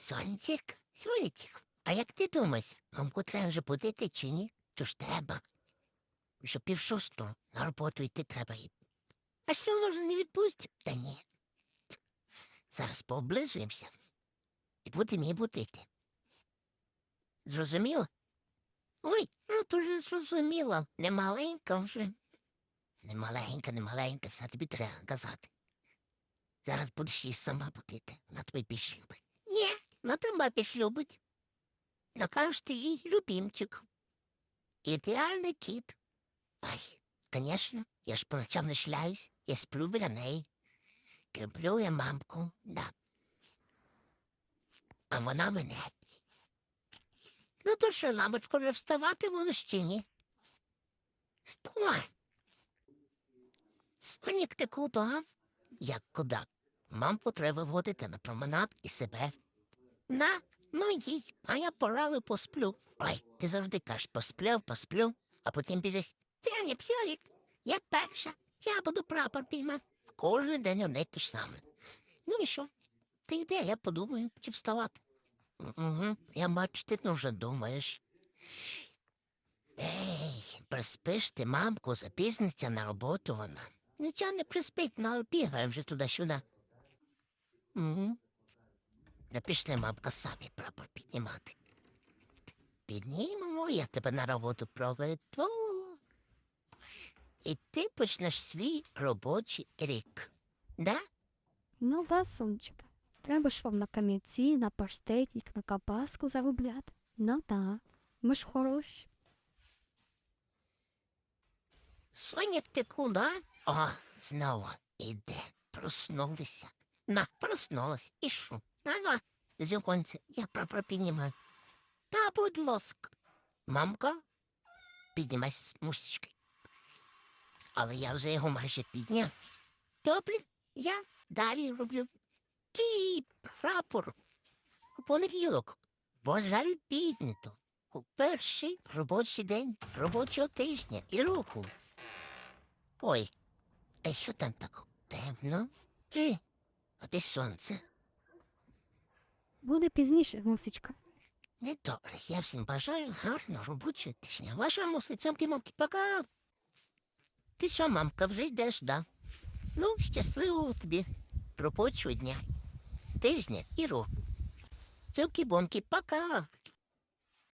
Сончик, сонечик, а як ти думаєш, мамку треба вже будити чи ні? То ж треба. Що пів шостого на роботу йти треба. А що може не відпустять? Та ні. Зараз пооблизуємося і будемо її будити. Зрозуміло? Ой, ну то вже зрозуміло. Не маленька вже. Не маленька, не маленька, все тобі треба казати. Зараз будеш її сама будити, вона тебе більш любить. Вона тебе більш любить. Накажеш ти їй любімчик. Ідеальний кіт. Ай, звісно, я ж по ночам не шляюсь, я сплю біля неї. Люблю я мамку, да. А вона мене. Ну то що, ламочко, вже вставати ні? Вставай. Сонік, ти куди? Як куди? Мамку треба водити на променад і себе. На, ну їй, а я порали посплю. Ой, ти завжди кажеш, посплю, посплю, а потім біжиш. Це не псьорік, я перша, я буду прапор піймати. Кожен день одне те ж саме. Ну і що? Ти йде, я подумаю, чи вставати. Угу, я бачу, ти дуже думаєш. Ей, приспиш ти, мамку, запізниться на роботу вона. Нічого не приспить, але бігає вже туди-сюди. Угу. Не пішли, мамка, самі прапор піднімати. Піднімемо, я тебе на роботу проведу. І ти почнеш свій робочий рік. Да? Ну да, сонечка. Треба ж вам на камінці, на паштетик, на капаску заробляти. Ну да. Ми ж хороші. Соня, куди? О, знову іде. Проснулися. На, проснулась. І що? На, зюконце, я прапор піднімаю. Та, будь ласка. Мамка, піднімай з. Але я вже його майже підняв. Добре, я далі роблю. Ті прапор. Понеділок. Бо піднято. У перший робочий день робочого тижня і року. Ой, а що там так темно? Е, а де сонце? Буде пізніше, мусичка. Не добре, я всім бажаю гарного робочого тижня. Ваша мусицямки мамки пока. Ти що, мамка, вже йдеш, да? Ну, щасливого тобі робочого дня, тижня і року. Цілки-бомки, пока.